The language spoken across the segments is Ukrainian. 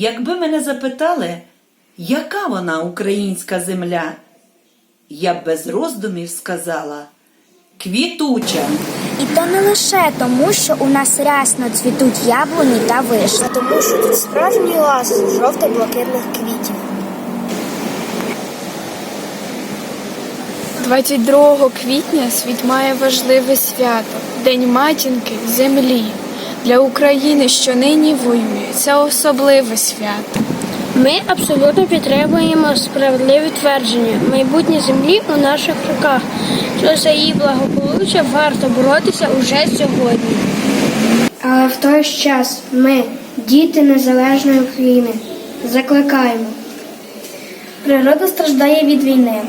Якби мене запитали, яка вона українська земля, я б без роздумів сказала квітуча. І то не лише тому, що у нас рясно цвітуть яблуні та вишні, а тому, що тут справжній лас жовто-блакитних квітів. 22 квітня світ має важливе свято День матінки землі. Для України, що нині воює, це особливе свято. Ми абсолютно підтримуємо справедливі твердження. Майбутнє землі у наших руках. Що за її благополуччя варто боротися уже сьогодні. Але в той ж час ми, діти незалежної України, закликаємо. Природа страждає від війни.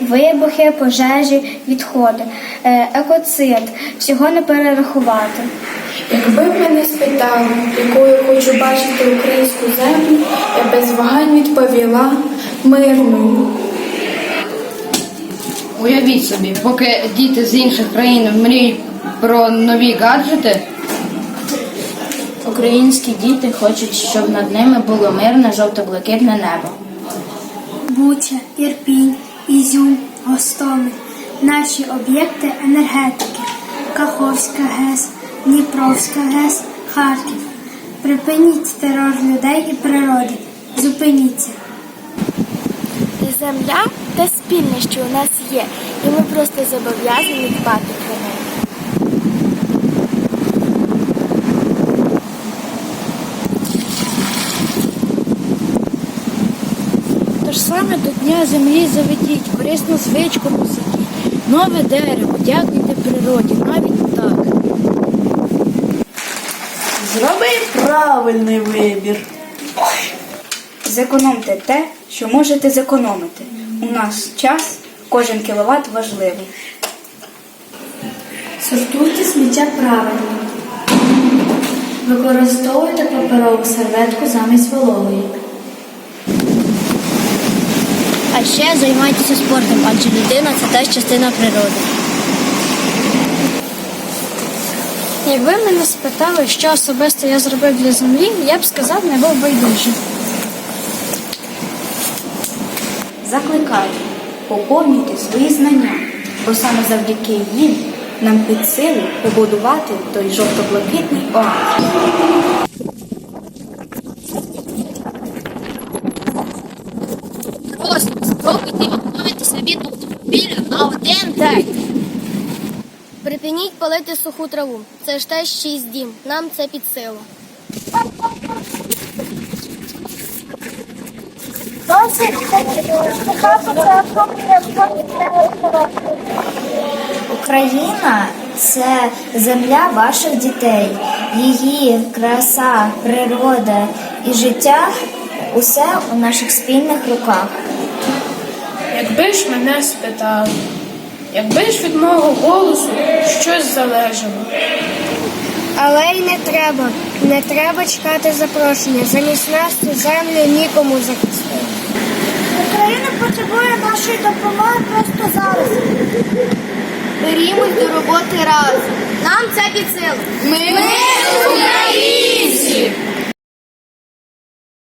Вибухи, пожежі, відходи, е, екоцид, всього не перерахувати. Якби спитали, якою хочу бачити українську землю, я без вагань відповіла мирною. Уявіть собі, поки діти з інших країн мріють про нові гаджети, Українські діти хочуть, щоб над ними було мирне жовто-блакитне небо. Буча, Ірпінь, Ізюм, Гостомель – наші об'єкти енергетики. Каховська ГЕС, Дніпровська ГЕС, Харків. Припиніть терор людей і природи. Зупиніться. Земля те спільне, що у нас є, і ми просто зобов'язані дбати про неї. Тож саме до Дня землі заведіть, корисну звичку посадіть, нове дерево, дякуйте природі, навіть Зроби правильний вибір. Зекономте те, що можете зекономити. У нас час, кожен кіловат важливий. Сортуйте сміття правильно. Використовуйте паперову серветку замість вологої. А ще займайтеся спортом, адже людина це теж частина природи. Якби мене спитали, що особисто я зробив для землі, я б сказав, не був байдужим. Закликаю, поповнюйте свої знання, бо саме завдяки їм нам під силу побудувати той жовто-блакитний оазис. Просто спробуйте відмовити собі тут, біля на один день. Припиніть палити суху траву. Це ж теж шість дім. Нам це під силу. Україна це земля ваших дітей, її краса, природа і життя усе у наших спільних руках. Якби ж мене спитали, якби ж від мого голосу щось залежало. Але й не треба. Не треба чекати запрошення. Замість нас цю землю нікому захистити. Україна потребує нашої допомоги просто зараз. Берімось до роботи разом. Нам це під силу. Ми, Ми українці!